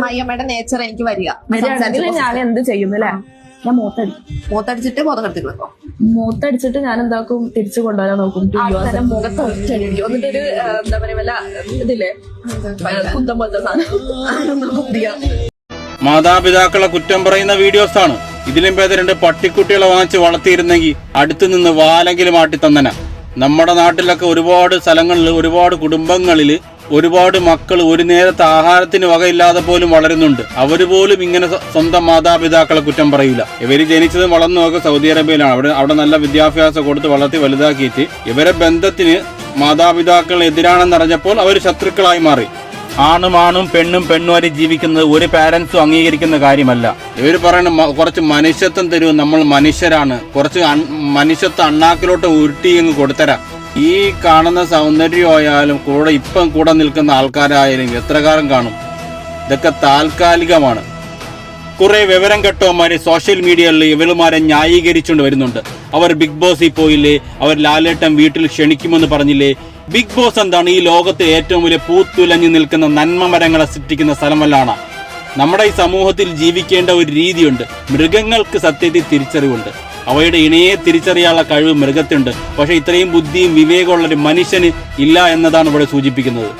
മയ്യമ്മയുടെ nature എനിക്ക് വരിക. വരികയാണെങ്കിൽ ഞാൻ എന്ത് ചെയ്യും അല്ലേ? ഞാൻ മൂത്തടിക്കും മൂത്തടിച്ചിട്ട് കെടുത്തി വെക്കും മൂത്തടിച്ചിട്ട് ഞാൻ എന്താക്കും? തിരിച്ചു കൊണ്ടുവരാൻ നോക്കും. മുഖത്ത് എന്നിട്ടൊരു എന്താ പറയാ വല്ല ഇതില്ലേ? കുന്തം പോലത്തെ സാധനം. മാതാപിതാക്കളെ കുറ്റം പറയുന്ന വീഡിയോസ് ആണ് ഇതിലും ഭേദം രണ്ട് പട്ടിക്കുട്ടികളെ വാങ്ങിച്ച് വളർത്തിയിരുന്നെങ്കിൽ അടുത്തു നിന്ന് വാലെങ്കിലും ആട്ടി തന്നന നമ്മുടെ നാട്ടിലൊക്കെ ഒരുപാട് സ്ഥലങ്ങളിൽ ഒരുപാട് കുടുംബങ്ങളിൽ ഒരുപാട് മക്കൾ ഒരു നേരത്തെ ആഹാരത്തിന് വകയില്ലാതെ പോലും വളരുന്നുണ്ട്. അവർ പോലും ഇങ്ങനെ സ്വ- സ്വന്തം മാതാപിതാക്കളെ കുറ്റം പറയില്ല. ഇവർ ജനിച്ചതും വളർന്നതൊക്കെ സൗദി അറേബ്യയിലാണ്. അവിടെ അവിടെ നല്ല വിദ്യാഭ്യാസം കൊടുത്ത് വളർത്തി വലുതാക്കിയിട്ട് ഇവരെ ബന്ധത്തിന് മാതാപിതാക്കൾ എതിരാണെന്നറിഞ്ഞപ്പോൾ അവർ ശത്രുക്കളായി മാറി. ആണും ആണും പെണ്ണും പെണ്ണും ആയി ജീവിക്കുന്നത് ഒരു പാരന്റ്സും അംഗീകരിക്കുന്ന കാര്യമല്ല. ഇവർ പറയുന്ന കുറച്ച് മനുഷ്യത്വം തരൂ നമ്മൾ മനുഷ്യരാണ്. കുറച്ച് മനുഷ്യത്വം അണ്ണാക്കിലോട്ട് ഉരുട്ടി അങ്ങ് കൊടുത്തരാം. ഈ കാണുന്ന സൗന്ദര്യമായാലും കൂടെ ഇപ്പം കൂടെ നിൽക്കുന്ന ആൾക്കാരായാലും എത്ര കാലം കാണും? ഇതൊക്കെ താൽക്കാലികമാണ്. കുറെ വിവരം കെട്ടവന്മാരെ സോഷ്യൽ മീഡിയകളിൽ ഇവളുമാരെ ന്യായീകരിച്ചുകൊണ്ട് വരുന്നുണ്ട്. അവർ ബിഗ് ബോസിൽ പോയില്ലേ? അവർ ലാലേട്ടൻ വീട്ടിൽ ക്ഷണിക്കുമെന്ന് പറഞ്ഞില്ലേ? ബിഗ് ബോസ് എന്താണ്? ഈ ലോകത്തെ ഏറ്റവും വലിയ പൂത്തുലഞ്ഞു നിൽക്കുന്ന നന്മ മരങ്ങളെ സൃഷ്ടിക്കുന്ന സ്ഥലമല്ലാണ്? നമ്മുടെ ഈ സമൂഹത്തിൽ ജീവിക്കേണ്ട ഒരു രീതിയുണ്ട്. മൃഗങ്ങൾക്ക് സത്യത്തിൽ തിരിച്ചറിവുണ്ട്. അവയുടെ ഇണയെ തിരിച്ചറിയാനുള്ള കഴിവ് മൃഗത്തിനുണ്ട്. പക്ഷേ ഇത്രയും ബുദ്ധിയും വിവേകമുള്ള ഒരു മനുഷ്യന് ഇല്ല എന്നതാണ് ഇവിടെ സൂചിപ്പിക്കുന്നത്.